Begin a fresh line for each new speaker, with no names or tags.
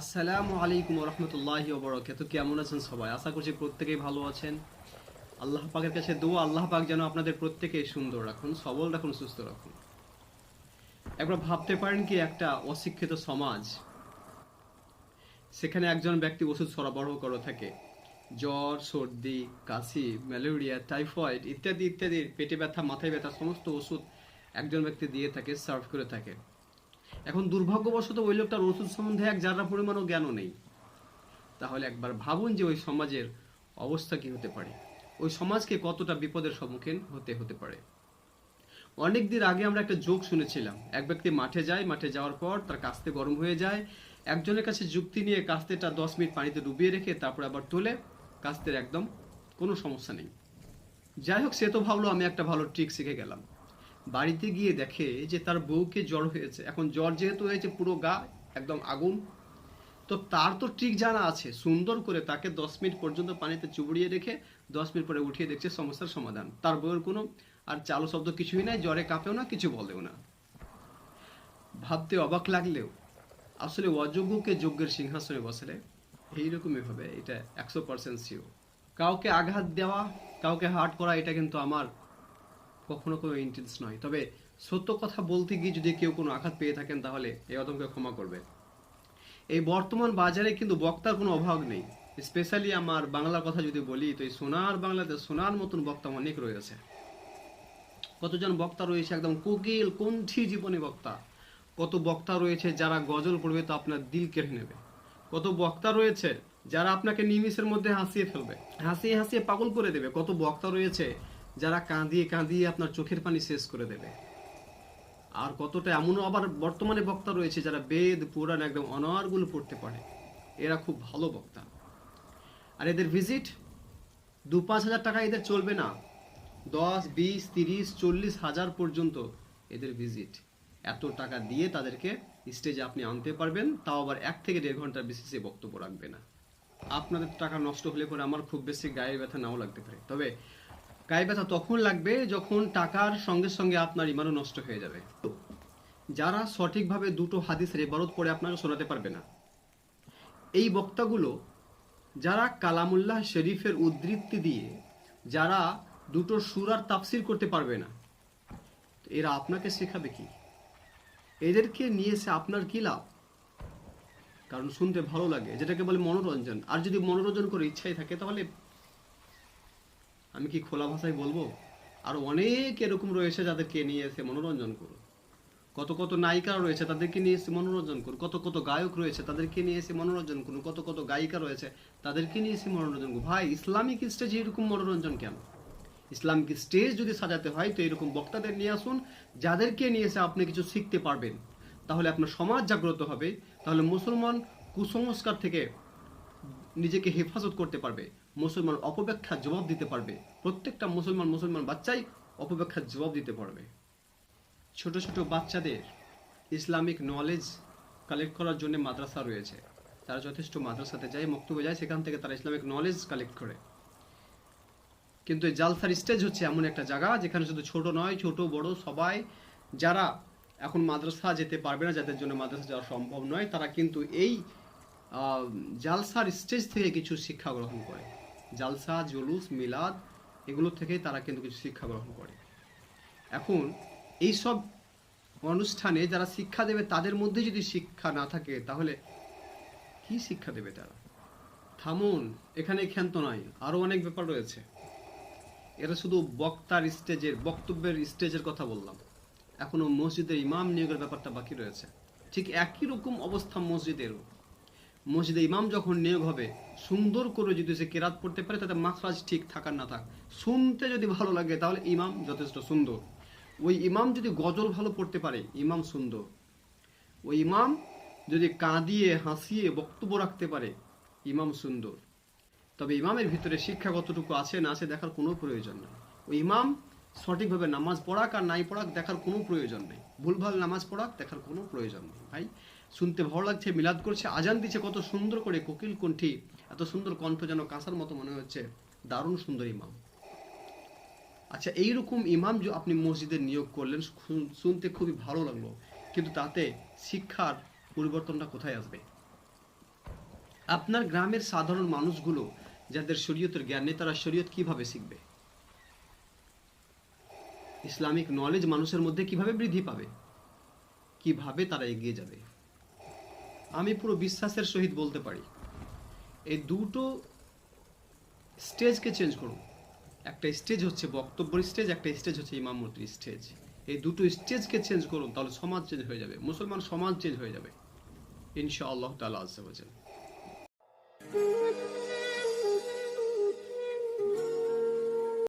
আসসালামু আলাইকুম রহমতুল্লাহি ওবরাকাত। কেমন আছেন সবাই? আশা করছি প্রত্যেকেই ভালো আছেন। আল্লাহ পাকের কাছে দোয়া, আল্লাহ পাক যেন আপনাদের প্রত্যেকে সুন্দর রাখুন, সবল রাখুন, সুস্থ রাখুন। একবার ভাবতে পারেন কি একটা অশিক্ষিত সমাজ, সেখানে একজন ব্যক্তি ওষুধ সরবরাহ করে থাকে। জ্বর, সর্দি, কাশি, ম্যালেরিয়া, টাইফয়েড ইত্যাদি ইত্যাদি, পেটে ব্যথা, মাথায় ব্যথা, সমস্ত ওষুধ একজন ব্যক্তি দিয়ে থাকে, সার্ভ করে থাকে। এখন দুর্ভাগ্যবশত ওই লোকটার ওষুধ সম্বন্ধে এক যারা পরিমাণও জ্ঞানও নেই। তাহলে একবার ভাবুন যে ওই সমাজের অবস্থা কি হতে পারে। ওই সমাজকে কতটা বিপদের সম্মুখীন হতে হতে পারে। অনেক দিন আগে আমরা একটা যোগ শুনেছিলাম। এক ব্যক্তি মাঠে যায়, মাঠে যাওয়ার পর তার কাস্তে গরম হয়ে যায়। একজনের কাছে যুক্তি নিয়ে কাস্তেটা দশ মিনিট পানিতে ডুবিয়ে রেখে তারপর আবার তোলে। কাস্তের একদম কোনো সমস্যা নেই। যাই হোক, সে তো ভাবলো আমি একটা ভালো ট্রিক শিখে গেলাম। বাড়িতে গিয়ে দেখে যে তার বউকে জ্বর হয়েছে। এখন জ্বর যেহেতু হয়েছে, পুরো গা একদম আগুন। তো তার তো ট্রিক জানা আছে, সুন্দর করে তাকে দশ মিনিট পর্যন্ত পানিতে চুবড়িয়ে রেখে দশ মিনিট পরে উঠিয়ে দেখছে সমস্যার সমাধান। তার বউয়ের কোনো আর চালু শব্দ কিছুই নাই, জ্বরে কাঁপেও না, কিছু বলেও না। ভাবতে অবাক লাগলেও আসলে অযোগ্যকে যজ্ঞের সিংহাসনে বসলে এইরকমই হবে, এটা একশো পার্সেন্ট শিও কাউকে আঘাত দেওয়া, কাউকে হার্ট করা, এটা কিন্তু আমার কখনো কোনো ইন্টেন্স নয়। তবে সত্য কথা বলতে গিয়ে যদি কেউ কোনো আঘাত পেয়ে থাকেন, তাহলে এই অদমকে ক্ষমা করবে। এই বর্তমান বাজারে কিন্তু বক্তার কোনো অভাব নেই। স্পেশালি আমার বাংলার কথা যদি বলি, তো এই সোনার বাংলাতে সোনার মতন বক্তা অনেক রয়েছে। কতজন বক্তা রয়েছে? একদম কোকিল কণ্ঠী জীবনী বক্তা। কত বক্তা রয়েছে যারা গজল পড়বে তো আপনার দিল কেড়ে নেবে। কত বক্তা রয়েছে যারা আপনাকে নিমিষের মধ্যে হাসিয়ে ফেলবে। হাসিয়ে হাসিয়ে পাগল করে দেবে। কত বক্তা রয়েছে যারা কাঁদিয়ে কাঁদিয়ে আপনার চোখের পানি শেষ করে দেবে। আর কতটা এমনও আবার বর্তমানে বক্তা রয়েছে যারা বেদ, পুরাণ একদম অনারগুলো পড়তে পারে। এরা খুব ভালো বক্তা। আর এদের ভিজিট দু পাঁচ হাজার টাকা এদের চলবে না। দশ, বিশ, তিরিশ, চল্লিশ হাজার পর্যন্ত এদের ভিজিট এত টাকা দিয়ে তাদেরকে স্টেজে আপনি আনতে পারবেন, তাও আবার এক থেকে দেড় ঘণ্টার বেশি সে বক্তব্য রাখবে না। আপনাদের টাকা নষ্ট হলে পরে আমার খুব বেশি গায়ে ব্যথা নাও লাগতে পারে। তবে গায়ে ব্যথা তখন লাগবে যখন টাকার সঙ্গে সঙ্গে আপনার ইমানও নষ্ট হয়ে যাবে। যারা সঠিকভাবে দুটো হাদিসের ইবারত পড়ে আপনাকে শোনাতে পারবে না। এই বক্তাগুলো যারা কালামুল্লাহ শরীফের উদ্ধৃতি দিয়ে যারা দুটো সুরার তাফসির করতে পারবে না এরা আপনাকে শেখাবে কি? এদেরকে নিয়ে এসে আপনার কি লাভ? কারণ শুনতে ভালো লাগে, যেটাকে বলে মনোরঞ্জন। আর যদি মনোরঞ্জন করে ইচ্ছাই থাকে, তাহলে আমি কি খোলা ভাষায় বলব? আর অনেক এরকম রয়েছে যাদেরকে নিয়ে এসে মনোরঞ্জন করুন। কত কত নায়িকা রয়েছে তাদেরকে নিয়ে এসে মনোরঞ্জন করুন। কত কত গায়ক রয়েছে তাদেরকে নিয়ে এসে মনোরঞ্জন করুন। কত কত গায়িকা রয়েছে তাদেরকে নিয়ে এসে মনোরঞ্জন করুন। ভাই, ইসলামিক স্টেজে এরকম মনোরঞ্জন কেন? ইসলামিক স্টেজ যদি সাজাতে হয়, তো এরকম বক্তাদের নিয়ে আসুন, যাদেরকে নিয়ে এসে আপনি কিছু শিখতে পারবেন। তাহলে আপনার সমাজ জাগ্রত হবে। তাহলে মুসলমান কুসংস্কার থেকে নিজেকে হেফাজত করতে পারবে। মুসলমান অপব্যাখ্যার জবাব দিতে পারবে। প্রত্যেকটা মুসলমান মুসলমান বাচ্চাই অপব্যাখ্যার জবাব দিতে পারবে। ছোট ছোট বাচ্চাদের ইসলামিক নলেজ কালেক্ট করার জন্য মাদ্রাসা রয়েছে। তারা যথেষ্ট মাদ্রাসাতে যায়, মক্তবে যায়, সেখান থেকে তারা ইসলামিক নলেজ কালেক্ট করে। কিন্তু এই জালসার স্টেজ হচ্ছে এমন একটা জায়গা যেখানে শুধু ছোট নয়, ছোট, বড় সবাই, যারা এখন মাদ্রাসা যেতে পারবে না, যাদের জন্য মাদ্রাসা যাওয়া সম্ভব নয়, তারা কিন্তু এই জালসার স্টেজ থেকে কিছু শিক্ষা গ্রহণ করে। জালসা, জুলুস, মিলাদ, এগুলো থেকে তারা কিন্তু কিছু শিক্ষা গ্রহণ করে। এখন এই সব অনুষ্ঠানে যারা শিক্ষা দেবে, তাদের মধ্যে যদি শিক্ষা না থাকে, তাহলে কি শিক্ষা দেবে তারা? থামুন এখানে ক্ষান্ত নয়, আরও অনেক ব্যাপার রয়েছে। এটা শুধু বক্তার স্টেজের, বক্তব্যের স্টেজের কথা বললাম। এখনও মসজিদের ইমাম নিয়োগের ব্যাপারটা বাকি রয়েছে। ঠিক একই রকম অবস্থা মসজিদেরও। মসজিদে ইমাম যখন নিয়োগ হবে, সুন্দর করে যদি সে কেরাত পড়তে পারে, তাতে মাখরাজ ঠিক থাকার না থাক। শুনতে যদি ভালো লাগে, তাহলে ইমাম যথেষ্ট সুন্দর। ওই ইমাম যদি গজল ভালো পড়তে পারে, ইমাম সুন্দর। ওই ইমাম যদি কাঁদিয়ে, হাসিয়ে বক্তব্য রাখতে পারে, ইমাম সুন্দর। তবে ইমামের ভিতরে শিক্ষা কতটুকু আছে না আছে দেখার কোনো প্রয়োজন নেই। ওই ইমাম সঠিকভাবে নামাজ পড়াক আর নাই পড়াক দেখার কোনো প্রয়োজন নেই। ভুলভাল নামাজ পড়াক দেখার কোনো প্রয়োজন নেই। ভাই শুনতে ভালো লাগছে, মিলাদ করছে, আজান দিচ্ছে, কত সুন্দর করে কোকিল কণ্ঠী, এত সুন্দর কণ্ঠ যেন কাঁসার মতো মনে হচ্ছে। দারুণ সুন্দর ইমাম। আচ্ছা এইরকম ইমাম যে আপনি মসজিদে নিয়োগ করলেন শুনতে খুবই ভালো লাগল, কিন্তু তাতে শিক্ষার পরিবর্তনটা কোথায় আসবে? আপনার গ্রামের সাধারণ মানুষগুলো, যাদের শরীয়তের জ্ঞান নেই, তারা শরীয়ত কীভাবে শিখবে? ইসলামিক নলেজ মানুষের মধ্যে কীভাবে বৃদ্ধি পাবে? কীভাবে তারা এগিয়ে যাবে? আমি পুরো বিশ্বাসের সহিত বলতে পারি। এই দুটো স্টেজকে চেঞ্জ করুন। একটা স্টেজ হচ্ছে বক্তব্যের স্টেজ, একটা স্টেজ হচ্ছে ইমামতির স্টেজ। এই দুটো স্টেজকে চেঞ্জ করুন, তাহলে সমাজ চেঞ্জ হয়ে যাবে। মুসলমান সমাজ চেঞ্জ হয়ে যাবে, ইনশাআল্লাহ তালা আজ।